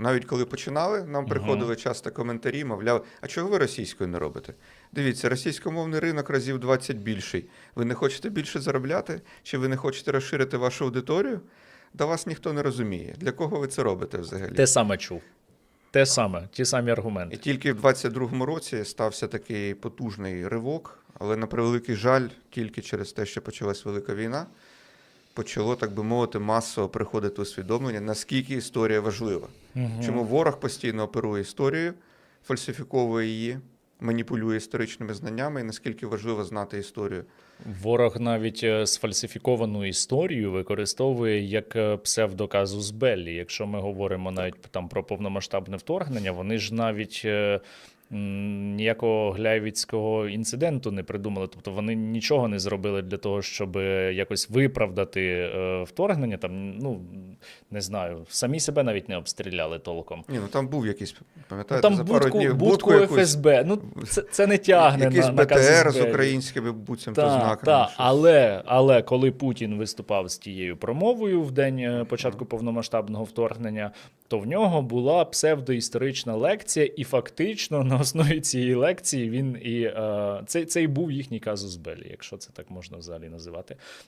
Навіть коли починали, нам приходили часто коментарі, мовляв, а чого ви російською не робите? Дивіться, російськомовний ринок разів 20 більший. Ви не хочете більше заробляти? Чи ви не хочете розширити вашу аудиторію? Да вас ніхто не розуміє. Для кого ви це робите взагалі? Те саме чув. Те саме, ті самі аргументи. І тільки в 22-му році стався такий потужний ривок, але на превеликий жаль, тільки через те, що почалась велика війна, почало, так би мовити, масово приходити усвідомлення, наскільки історія важлива. Чому ворог постійно оперує історією, фальсифіковує її, маніпулює історичними знаннями, і наскільки важливо знати історію. Ворог навіть е, сфальсифіковану історію використовує як е, псевдоказус Беллі. Якщо ми говоримо навіть там про повномасштабне вторгнення, вони ж навіть е, ніякого гляйвіцького інциденту не придумали. Тобто вони нічого не зробили для того, щоб е, якось виправдати е, вторгнення. Там ну не знаю, самі себе навіть не обстріляли толком. Ні, ну там був якийсь, Ну, пам'ятаєте, там за пару днів будку, якусь, ФСБ. Ну це, це не тягне якийсь на, на БТР з українськими буцімто Так, знаками. так, але, але коли Путін виступав з тією промовою в день е, початку повномасштабного вторгнення, то в нього була псевдоісторична лекція, і фактично на основі цієї лекції він і це, це і був їхній казус Белі, якщо це так можна взагалі називати.